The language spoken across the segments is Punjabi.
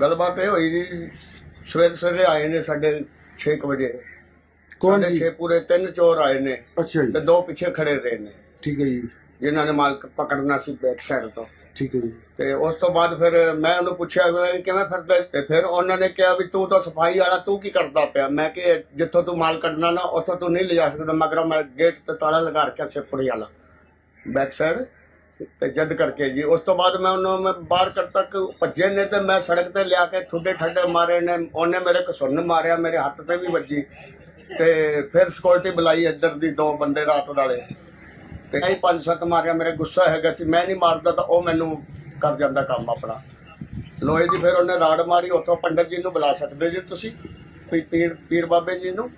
ਗੱਲਬਾਤ ਇਹ ਹੋਈ ਜੀ ਸਵੇਰੇ ਸਵੇਰੇ ਆਏ ਨੇ ਸਾਡੇ 6 ਵਜੇ। ਕੌਣ ਜੀ? ਛੇ ਪੂਰੇ ਤਿੰਨ ਚੋਰ ਆਏ ਨੇ ਅੱਛਾ ਜੀ। ਤੇ ਦੋ ਪਿੱਛੇ ਖੜੇ ਰਹੇ ਨੇ। ਠੀਕ ਹੈ ਜੀ। ਜਿਨ੍ਹਾਂ ਨੇ ਮਾਲਕ ਪਕੜਨਾ ਸੀ ਬੈਕ ਸਾਈਡ ਤੋਂ। ਠੀਕ ਹੈ ਜੀ। ਤੇ ਉਸ ਤੋਂ ਬਾਅਦ ਫਿਰ ਮੈਂ ਉਹਨੂੰ ਪੁੱਛਿਆ ਕਿਵੇਂ ਫਿਰਦਾ? ਤੇ ਫਿਰ ਉਹਨਾਂ ਨੇ ਕਿਹਾ ਵੀ ਤੂੰ ਤਾਂ ਸਫ਼ਾਈ ਵਾਲਾ ਤੂੰ ਕੀ ਕਰਦਾ ਪਿਆ? ਮੈਂ ਕਿ ਜਿੱਥੋਂ ਤੂੰ ਮਾਲ ਕੱਢਣਾ ਨਾ ਉੱਥੋਂ ਤੂੰ ਨਹੀਂ ਲਿਜਾ ਸਕਦਾ। ਮਗਰ ਮੈਂ ਗੇਟ ਤੇ ਤਾਲਾ ਲਗਾ ਰੱਖਿਆ ਸਿਪੜੀ ਵਾਲਾ। Back side. ਤੇ ਜਦ ਕਰਕੇ ਜੀ। ਉਸ ਤੋਂ ਬਾਅਦ ਮੈਂ ਉਹਨੂੰ ਮੈਂ ਬਾਹਰ ਕਰ ਤੱਕ ਭੱਜੇ ਨੇ ਤੇ ਮੈਂ ਸੜਕ ਤੇ ਲਿਆ ਕੇ ਠੁੱਡੇ ਠੱਡੇ ਮਾਰੇ ਨੇ। ਉਹਨੇ ਮੇਰੇ ਕਸੁੰਨ ਮਾਰਿਆ, ਮੇਰੇ ਹੱਥ ਤੇ ਵੀ ਵੱਜੀ। ਤੇ ਫਿਰ ਸਿਕਿਉਰਿਟੀ ਬੁਲਾਈ ਇੱਧਰ ਦੀ ਦੋ ਬੰਦੇ ਰਾਤ ਵਾਲੇ। ਤੇ ਕਈ ਪੰਜ ਸੱਤ ਮਾਰਿਆ, ਮੇਰੇ ਗੁੱਸਾ ਹੈਗਾ ਸੀ। ਮੈਂ ਨਹੀਂ ਮਾਰਦਾ ਤਾਂ ਉਹ ਮੈਨੂੰ ਕਰ ਜਾਂਦਾ ਕੰਮ ਆਪਣਾ। ਲੋਹੇ ਦੀ ਫਿਰ ਉਹਨੇ ਰਾੜ ਮਾਰੀ, ਉੱਥੋਂ ਪੰਡਤ ਜੀ ਨੂੰ ਬੁਲਾ ਸਕਦੇ ਜੀ ਤੁਸੀਂ ਵੀ ਪੀਰ ਪੀਰ ਬਾਬੇ ਜੀ ਨੂੰ।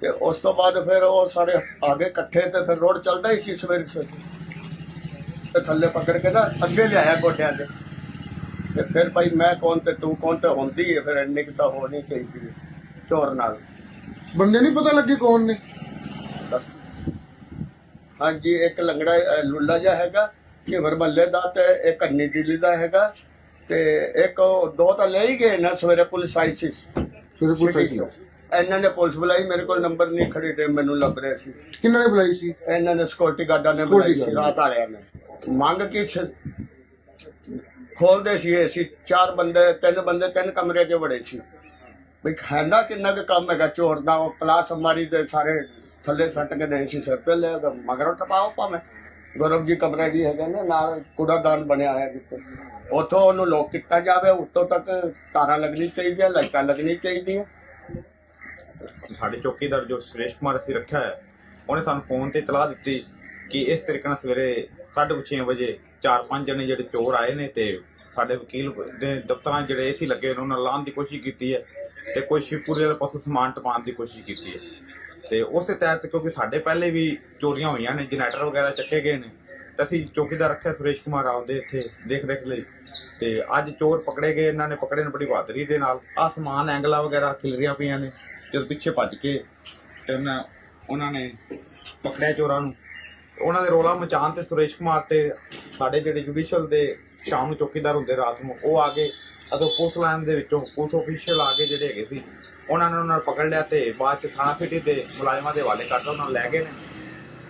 ਤੇ ਉਸ ਤੋਂ ਬਾਅਦ ਫਿਰ ਉਹ ਸਾਰੇ ਆ ਗਏ ਇਕੱਠੇ ਤੇ ਫਿਰ ਰੋਡ ਚੱਲਦਾ ਹੀ ਸੀ ਸਵੇਰੇ ਸਵੇਰੇ। ਤੇ ਥੱਲੇ ਪਕੜ ਕੇ ਨਾ ਅੱਗੇ ਲਿਆਇਆ ਗੋਡਿਆਂ ਦੇ ਤੇ ਫਿਰ ਭਾਈ ਮੈਂ ਕੌਣ ਤੇ ਤੂੰ ਕੌਣ ਤੇ ਹੁੰਦੀ ਹੈ ਫਿਰ ਇੰਨੀ ਕੁ ਤਾਂ ਹੋ ਨਹੀਂ ਚਾਹੀਦੀ ਚੋਰ ਨਾਲ। ਬੰਦੇ ਨਹੀਂ ਪਤਾ ਲੱਗੇ ਕੌਣ ਨੇ? ਹਾਂਜੀ ਇੱਕ ਲੰਗੜਾ ਲੁੱਲਾ ਜਿਹਾ ਹੈਗਾ ਘੇਵਰ ਮੱਲੇ ਦਾ ਤੇ ਇੱਕ ਅੰਨੀ ਦਿੱਲੀ ਦਾ ਹੈਗਾ ਤੇ ਇੱਕ ਦੋ ਤਾਂ ਲੈ ਹੀ ਗਏ ਨਾ ਸਵੇਰੇ ਪੁਲਿਸ ਆਈ ਸੀ। ਫਿਰ ਪੁਲਿਸ ਆਈ ਸੀ। ਇਹਨਾਂ ਨੇ ਪੁਲਿਸ ਬੁਲਾਈ ਮੇਰੇ ਕੋਲ ਨੰਬਰ ਨਹੀਂ ਖੜੀ ਤੇ ਮੈਨੂੰ ਲੱਭ ਰਿਹਾ ਸੀ। ਕਿੰਨਾਂ ਨੇ ਬੁਲਾਈ ਸੀ? ਇਹਨਾਂ ਨੇ ਸਿਕਿਉਰਿਟੀ ਗਾਰਡਾਂ ਨੇ ਬੁਲਾਈ ਸੀ। ਰਾਤ ਵਾਲਿਆਂ ਨੇ। ਮੰਗ ਕੀ ਸੀ ਖੋਲਦੇ ਸੀ ਅਸੀਂ ਚਾਰ ਬੰਦੇ, ਤਿੰਨ ਬੰਦੇ, ਤਿੰਨ ਕਮਰੇ 'ਚ ਵੜੇ ਸੀ। ਵੀ ਖਾਂਦਾ ਕਿੰਨਾ ਕੁ ਕੰਮ ਹੈਗਾ ਚੋਰ ਦਾ, ਉਹ ਪਲਾਸ ਅਮਾਰੀ ਦੇ ਸਾਰੇ ਥੱਲੇ ਸੱਟ ਕੇ ਦੇ ਸੀ, ਸਿਰ ਤੇ ਲੈ ਕੇ ਟਪਾਓ ਭਾਵੇਂ। ਗੌਰਵ ਜੀ ਕਮਰਾ ਜੀ ਹੈਗਾ ਨਾ, ਨਾਲ ਕੂੜਾਦਾਨ ਬਣਿਆ ਹੋਇਆ ਜਿੱਥੇ। ਉੱਥੋਂ ਉਹਨੂੰ ਲੋਕ ਕੀਤਾ ਜਾਵੇ ਉੱਤੋਂ ਤੱਕ ਤਾਰਾਂ ਲੱਗਣੀ ਚਾਹੀਦੀਆਂ, ਲਾਈਟਾਂ ਲੱਗਣੀ ਚਾਹੀਦੀਆਂ। ਸਾਡੇ ਚੌਕੀਦਾਰ ਜੋ ਸੁਰੇਸ਼ ਕੁਮਾਰ ਅਸੀਂ ਰੱਖਿਆ ਹੈ ਉਹਨੇ ਸਾਨੂੰ ਫੋਨ ਤੇ ਇਤਲਾਹ ਦਿੱਤੀ ਕਿ ਇਸ ਤਰੀਕੇ ਨਾਲ ਸਵੇਰੇ 6:30 ਵਜੇ ਚਾਰ ਪੰਜ ਜਣੇ ਜਿਹੜੇ ਚੋਰ ਆਏ ਨੇ ਤੇ ਸਾਡੇ ਵਕੀਲ ਦੇ ਦਫ਼ਤਰਾਂ 'ਚ ਜਿਹੜੇ ਏਸੀ ਲੱਗੇ ਨੇ, ਉਹਨਾਂ ਨਾਲ ਲਾਉਣ ਦੀ ਕੋਸ਼ਿਸ਼ ਕੀਤੀ ਹੈ ਤੇ ਕੋਈ ਸ਼ਿਵਪੁਰੀ ਵਾਲੇ ਪਾਸੋਂ ਸਮਾਨ ਟਪਾਉਣ ਦੀ ਕੋਸ਼ਿਸ਼ ਕੀਤੀ ਹੈ। ਤੇ ਉਸੇ ਤਹਿਤ ਕਿਉਂਕਿ ਸਾਡੇ ਪਹਿਲੇ ਵੀ ਚੋਰੀਆਂ ਹੋਈਆਂ ਨੇ, ਜਨਰੇਟਰ ਵਗੈਰਾ ਚੱਕੇ ਗਏ ਨੇ, ਤੇ ਅਸੀਂ ਚੌਕੀਦਾਰ ਰੱਖਿਆ ਸੁਰੇਸ਼ ਕੁਮਾਰ ਆਪਦੇ ਇੱਥੇ ਦੇਖ ਰੇਖ ਲਈ। ਤੇ ਅੱਜ ਚੋਰ ਪਕੜੇ ਗਏ, ਇਹਨਾਂ ਨੇ ਪਕੜੇ ਨੇ ਬੜੀ ਬਹਾਦਰੀ ਦੇ ਨਾਲ। ਆ ਸਮਾਨ, ਐਂਗਲਾ ਵਗੈਰਾ ਖਿਲਰੀਆਂ ਪਈਆਂ ਨੇ, ਜਦੋਂ ਪਿੱਛੇ ਭੱਜ ਕੇ ਤੇ ਉਹਨਾਂ ਉਹਨਾਂ ਨੇ ਪਕੜਿਆ ਚੋਰਾਂ ਨੂੰ। ਉਹਨਾਂ ਦੇ ਰੋਲਾ ਮਚਾਉਣ ਤੇ ਸੁਰੇਸ਼ ਕੁਮਾਰ ਤੇ ਸਾਡੇ ਜਿਹੜੇ ਜੁਡੀਸ਼ਲ ਦੇ ਸ਼ਾਮ ਨੂੰ ਚੌਕੀਦਾਰ ਹੁੰਦੇ ਰਾਤ ਨੂੰ, ਉਹ ਆ ਗਏ। ਅਤੇ ਪੁਲਿਸ ਲਾਈਨ ਦੇ ਵਿੱਚੋਂ ਪੁਲਿਸ ਅਫੀਸ਼ੀਅਲ ਆ ਕੇ ਜਿਹੜੇ ਹੈਗੇ ਸੀ। ਉਹਨਾਂ ਨੇ ਉਹਨਾਂ ਨੂੰ ਪਕੜ ਲਿਆ ਤੇ ਬਾਅਦ ਚ ਥਾਣਾ ਸਿਟੀ ਦੇ ਮੁਲਾਜ਼ਮਾਂ ਦੇ ਹਵਾਲੇ ਕਰਤਾ, ਉਹਨਾਂ ਨੂੰ ਲੈ ਗਏ ਨੇ।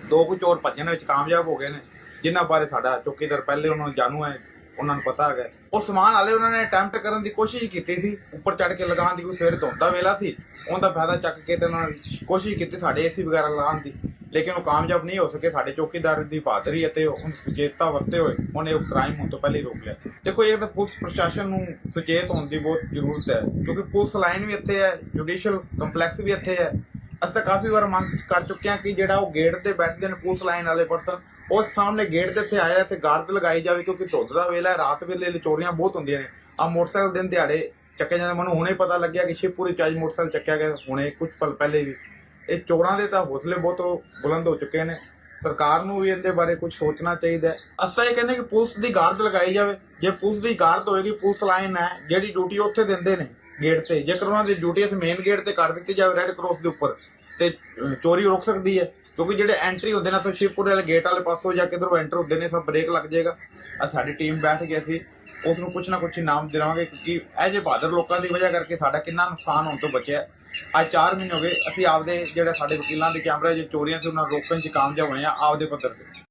ਦੋ ਕੁ ਚੋਰ ਭੱਜਣ ਵਿੱਚ ਕਾਮਯਾਬ ਹੋ ਗਏ ਨੇ, ਜਿਨ੍ਹਾਂ ਬਾਰੇ ਸਾਡਾ ਚੌਕੀਦਾਰ ਪਹਿਲੇ ਉਹਨਾਂ ਨੂੰ ਜਾਣੂ ਹੈ। ਉਹਨਾਂ ਨੂੰ ਪਤਾ ਹੈਗਾ। ਉਹ ਸਮਾਨ ਵਾਲੇ ਉਹਨਾਂ ਨੇ ਅਟੈਂਪਟ ਕਰਨ ਦੀ ਕੋਸ਼ਿਸ਼ ਕੀਤੀ ਸੀ, ਉੱਪਰ ਚੜ ਕੇ ਲਗਾਉਣ ਦੀ, ਕੋਈ ਸਵੇਰ ਧੁੰਦਾ ਵੇਲਾ ਸੀ, ਉਹਦਾ ਫਾਇਦਾ ਚੱਕ ਕੇ ਤੇ ਉਹਨਾਂ ਨੇ ਕੋਸ਼ਿਸ਼ ਕੀਤੀ ਸਾਡੇ ਏਸੀ ਵਗੈਰਾ ਲਗਾਉਣ ਦੀ। ਲੇਕਿਨ ਉਹ ਕਾਮਯਾਬ ਨਹੀਂ ਹੋ ਸਕੇ, ਸਾਡੇ ਚੌਕੀਦਾਰ ਦੀ ਬਹਾਦਰੀ ਅਤੇ ਉਹ ਸੁਚੇਤਤਾ ਵਰਤੇ ਹੋਏ, ਉਹਨੇ ਉਹ ਕ੍ਰਾਈਮ ਹੋਣ ਤੋਂ ਪਹਿਲੇ ਹੀ ਰੋਕ ਲਿਆ। ਦੇਖੋ, ਇਹ ਤਾਂ ਪੁਲਿਸ ਪ੍ਰਸ਼ਾਸਨ ਨੂੰ ਸੁਚੇਤ ਹੋਣ ਦੀ ਬਹੁਤ ਜ਼ਰੂਰਤ ਹੈ, ਕਿਉਂਕਿ ਪੁਲਿਸ ਲਾਈਨ ਵੀ ਇੱਥੇ ਹੈ ਜੁਡੀਸ਼ੀਅਲ ਕੰਪਲੈਕਸ ਵੀ ਇੱਥੇ ਹੈ ਅਸੀਂ ਤਾਂ ਕਾਫੀ ਵਾਰ ਮੰਗ ਕਰ ਚੁੱਕੇ ਹਾਂ ਕਿ ਜਿਹੜਾ ਉਹ ਗੇਟ ਤੇ ਬੈਠਦੇ ਨੇ ਪੁਲਿਸ ਲਾਈਨ ਵਾਲੇ ਪਰਸਨ ਉਸ ਸਾਹਮਣੇ ਗੇਟ ਦੇ ਇੱਥੇ ਆਇਆ ਇੱਥੇ ਗਾਰਡ ਲਗਾਈ ਜਾਵੇ ਕਿਉਂਕਿ ਧੁੱਧ ਦਾ ਵੇਲਾ ਹੈ, ਰਾਤ ਵੇਲੇ ਚੋਰੀਆਂ ਬਹੁਤ ਹੁੰਦੀਆਂ ਨੇ। ਆ ਮੋਟਰਸਾਈਕਲ ਦਿਨ ਦਿਹਾੜੇ ਚੱਕੇ ਜਾਂਦੇ ਮੈਨੂੰ ਹੁਣੇ ਪਤਾ ਲੱਗਿਆ ਕਿ ਸ਼ਿਵਪੁਰੀ ਚਾਜ ਮੋਟਰਸਾਈਕਲ ਚੱਕਿਆ ਗਿਆ ਹੁਣੇ ਕੁਝ ਪਲ ਪਹਿਲੇ ਵੀ। ਇਹ ਚੋਰਾਂ ਦੇ ਤਾਂ ਹੌਸਲੇ ਬਹੁਤ ਬੁਲੰਦ ਹੋ ਚੁੱਕੇ ਨੇ। ਸਰਕਾਰ ਨੂੰ ਵੀ ਇਹਦੇ ਬਾਰੇ ਕੁਝ ਸੋਚਣਾ ਚਾਹੀਦਾ ਹੈ। ਅਸੀਂ ਤਾਂ ਇਹ ਕਹਿੰਦੇ ਕਿ ਪੁਲਿਸ ਦੀ ਗਾਰਡ ਲਗਾਈ ਜਾਵੇ। ਜੇ ਪੁਲਿਸ ਦੀ ਗਾਰਡ ਹੋਏਗੀ, ਪੁਲਿਸ ਲਾਈਨ ਹੈ, ਜਿਹੜੀ ਡਿਊਟੀ ਉੱਥੇ ਦਿੰਦੇ ਨੇ। ਗੇਟ ਤੇ। ਜੇਕਰ ਉਹਨਾਂ ਦੀ ਡਿਊਟੀ ਇਸ ਮੇਨ ਗੇਟ ਤੇ ਕਰ ਦਿੱਤੀ ਜਾਵੇ ਰੈੱਡ ਕ੍ਰੋਸ ਦੇ ਉੱਪਰ, ਤੇ ਚੋਰੀ ਰੁਕ ਸਕਦੀ ਹੈ। ਕਿਉਂਕਿ ਜਿਹੜੇ ਐਂਟਰੀ ਹੁੰਦੇ ਨੇ ਤੋਂ ਸ਼ਿਵਪੁਰ ਵਾਲੇ ਗੇਟ ਵਾਲੇ ਪਾਸੋਂ ਜਾਂ ਕਿਧਰੋਂ ਐਂਟਰ ਹੁੰਦੇ ਨੇ, ਸਭ ਬ੍ਰੇਕ ਲੱਗ ਜਾਏਗਾ। ਅੱਜ ਸਾਡੀ ਟੀਮ ਬੈਠ ਕੇ ਅਸੀਂ, ਉਸ ਨੂੰ ਕੁਛ ਨਾ ਕੁਛ ਇਨਾਮ ਦੇਵਾਂਗੇ, ਕਿਉਂਕਿ ਇਹ ਜੇ ਬਹਾਦਰ ਲੋਕਾਂ ਦੀ ਵਜ੍ਹਾ ਕਰਕੇ ਸਾਡਾ ਕਿੰਨਾ ਨੁਕਸਾਨ ਹੋਣ ਤੋਂ ਬਚਿਆ। ਅੱਜ 4 ਮਹੀਨੇ ਹੋ ਗਏ, ਅਸੀਂ ਆਪਦੇ ਜਿਹੜੇ ਸਾਡੇ ਵਕੀਲਾਂ ਦੇ ਕੈਮਰੇ, ਜੋ ਚੋਰੀਆਂ ਸੀ, ਉਹਨਾਂ ਨੂੰ ਰੋਕਣ 'ਚ ਕਾਮਯਾਬ ਹੋਏ ਆ ਆਪਦੇ ਪੱਧਰ ਤੇ।